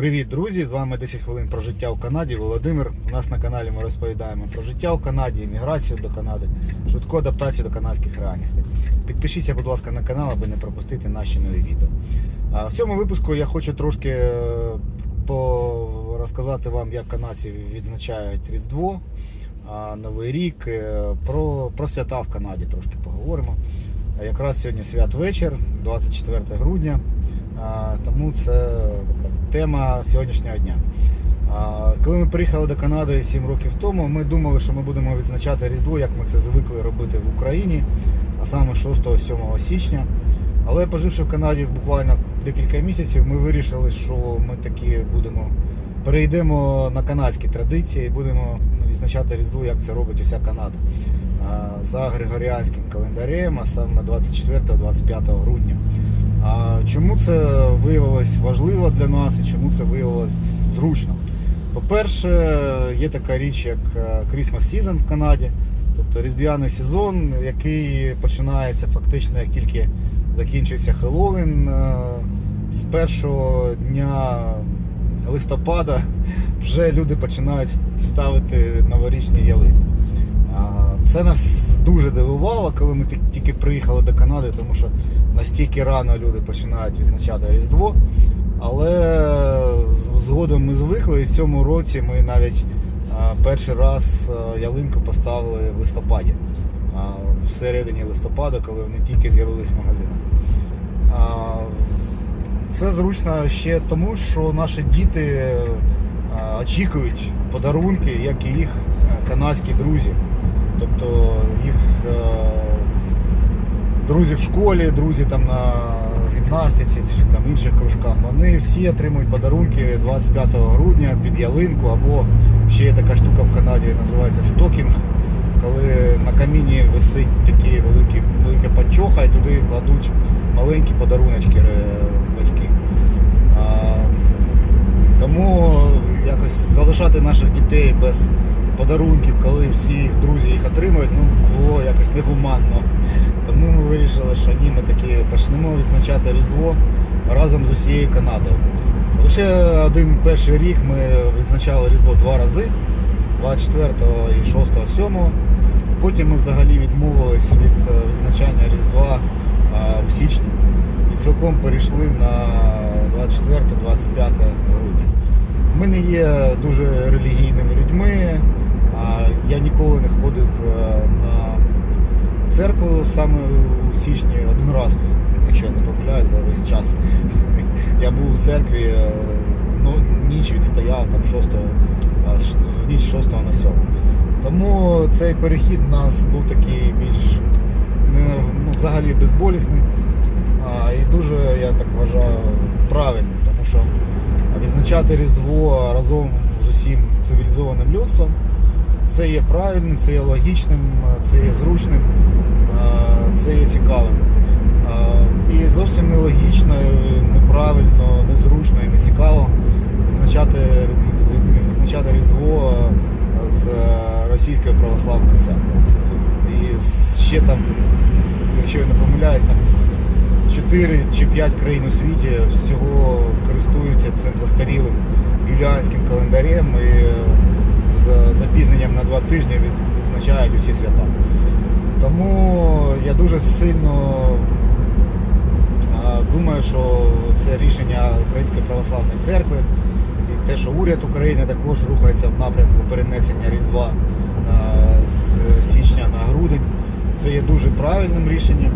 Привіт, друзі! З вами 10 хвилин про життя в Канаді. Володимир. У нас на каналі ми розповідаємо про життя в Канаді, імміграцію до Канади, швидку адаптацію до канадських реальностей. Підпишіться, будь ласка, на канал, аби не пропустити наші нові відео. В цьому випуску я хочу трошки е, розказати вам, як канадці відзначають Різдво, Новий рік, е, про, про свята в Канаді трошки поговоримо. Якраз сьогодні святвечір, 24 грудня. Тому це така тема сьогоднішнього дня. Коли ми приїхали до Канади 7 років тому, ми думали, що ми будемо відзначати Різдво, як ми це звикли робити в Україні, а саме 6-7 січня. Але поживши в Канаді буквально декілька місяців, ми вирішили, що ми таки будемо перейдемо на канадські традиції і будемо відзначати Різдво, як це робить уся Канада. За григоріанським календарем, а саме 24-25 грудня. Чому це виявилось важливо для нас і чому це виявилось зручно? По-перше, є така річ, як е, Christmas Season в Канаді, тобто різдвяний сезон, який починається фактично як тільки закінчується Хеллоуін. Е, З першого дня листопада вже люди починають ставити новорічні ялини. Це нас дуже дивувало, коли ми тільки приїхали до Канади, тому що настільки рано люди починають відзначати Різдво. Але згодом ми звикли, і в цьому році ми навіть перший раз ялинку поставили в листопаді, а, в середині листопада, коли вони тільки з'явились в магазинах. Це зручно ще тому, що наші діти очікують подарунки, як і їх канадські друзі. Тобто їх е, друзі в школі, друзі там на гімнастиці чи там інших кружках, вони всі отримують подарунки 25 грудня під ялинку, або ще є така штука в Канаді, називається стокінг, коли на каміні висить такі великі, велика панчоха і туди кладуть маленькі подаруночки е, батьки. А, тому якось залишати наших дітей без подарунків, коли всі їх друзі їх отримують, ну було якось негуманно. Тому ми вирішили, що ні, ми таки почнемо відзначати Різдво разом з усією Канадою. Лише один перший рік ми відзначали Різдво два рази 24 і 6 7 Потім ми взагалі відмовились від е, відзначання Різдва е, у січні і цілком перейшли на 24-25 грудня. Ми не є дуже релігійними людьми. Саме у січні один раз, якщо я не помиляюсь, за весь час. Я був у церкві, е, ну, ніч відстояв там 6, в ніч 6 на 7. Тому цей перехід у нас був такий більш не, ну, взагалі безболісний. А, і дуже, я так вважаю, правильним, тому що відзначати Різдво разом з усім цивілізованим людством це є правильним, це є логічним, це є зручним, це є цікавим. І зовсім нелогічно, неправильно, незручно і нецікаво відзначати, від- від- відзначати Різдво з Російською православною церквою. І ще там, якщо я не помиляюсь, там 4 чи 5 країн у світі всього користуються цим застарілим юліанським календарем і з запізненням на два тижні відзначають усі свята. Тому я дуже сильно думаю, що це рішення Української православної церкви і те, що уряд України також рухається в напрямку перенесення Різдва з січня на грудень. Це є дуже правильним рішенням,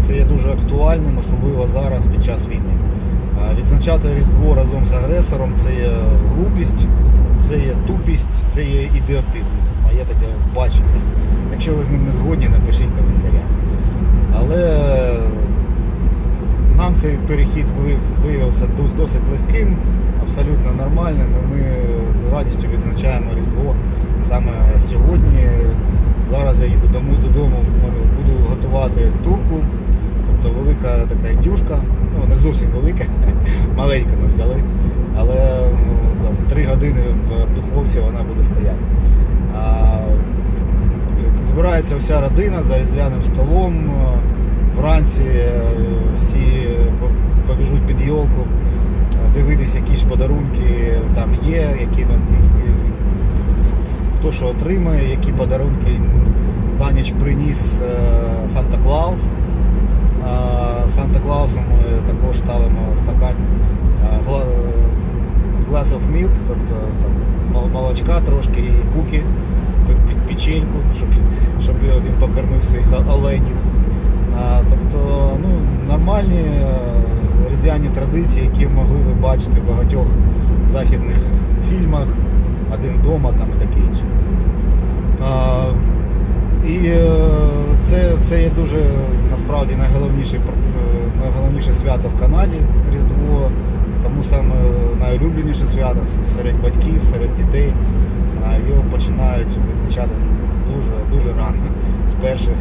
це є дуже актуальним, особливо зараз під час війни. Відзначати Різдво разом з агресором це є глупість, це є тупість, це є ідіотизм. Моє таке бачення. Якщо ви з ним не згодні, напишіть в коментарях. Але нам цей перехід виявився досить легким, абсолютно нормальним. І ми з радістю відзначаємо Різдво саме сьогодні. Зараз я їду дому додому, буду готувати турку, тобто велика така індюшка, ну не зовсім велика, маленька ми взяли, але ну, там, 3 години в духовці вона буде стояти. Збирається вся родина за різдвяним столом. Вранці е, всі побіжуть під йолку. дивитись, які ж подарунки там є, які хто що отримає, які подарунки за ніч приніс е, Санта-Клаус. Е, Санта-Клаусу ми також ставимо стакан е, glass of milk, тобто там молочка трошки і куки під- печеньку, щоб, щоб він покормив своїх оленів. А, тобто ну, нормальні е, різдвяні традиції, які могли ви бачити в багатьох західних фільмах, один вдома там і таке інше. А, і е, це, це є дуже насправді найголовніше, е, найголовніше свято в Канаді Різдво, тому саме найулюбленіше свято серед батьків, серед дітей. Його починають відзначати дуже, дуже рано, з перших,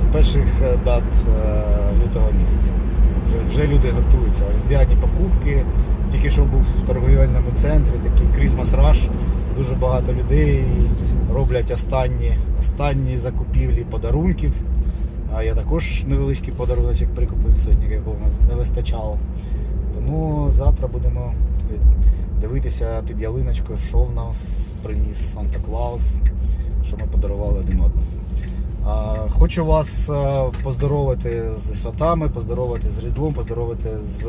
з перших е, дат е, лютого місяця. Вже, вже люди готуються. Різдвяні покупки. Тільки що був в торговельному центрі, такий Christmas Rush. Дуже багато людей роблять останні, останні закупівлі подарунків. А я також невеличкий подаруночок прикупив сьогодні, якого в нас не вистачало. Тому завтра будемо дивитися під ялиночкою, що в нас приніс Санта Клаус, що ми подарували один одному. Хочу вас е, поздоровити зі святами, поздоровити з Різдвом, поздоровити з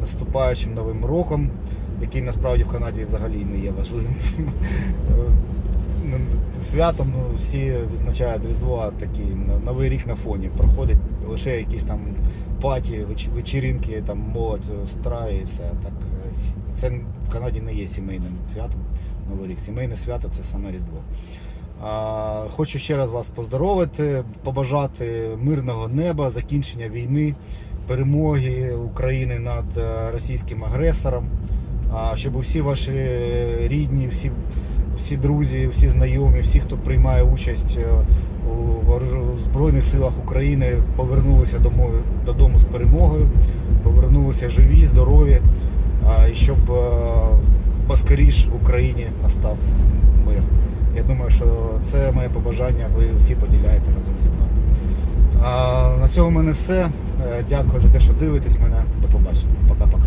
наступаючим Новим роком, який насправді в Канаді взагалі не є важливим святом. Ну, всі відзначають Різдво, такий Новий рік на фоні. Проходить лише якісь там паті, веч- вечіринки, там молодь страє і все. Так, е, це в Канаді не є сімейним святом. Новий рік. Сімейне свято це саме Різдво. А, Хочу ще раз вас поздоровити, побажати мирного неба, закінчення війни, перемоги України над е, російським агресором, а, щоб всі ваші рідні, всі, всі друзі, всі знайомі, всі, хто приймає участь е, у Збройних силах України, повернулися додому з перемогою, повернулися живі, здорові, і щоб е, поскоріш Україні настав мир. Я думаю, що це моє побажання, ви всі поділяєте разом зі мною. На цьому в мене все. Е, Дякую за те, що дивитесь мене. До побачення. Пока-пока.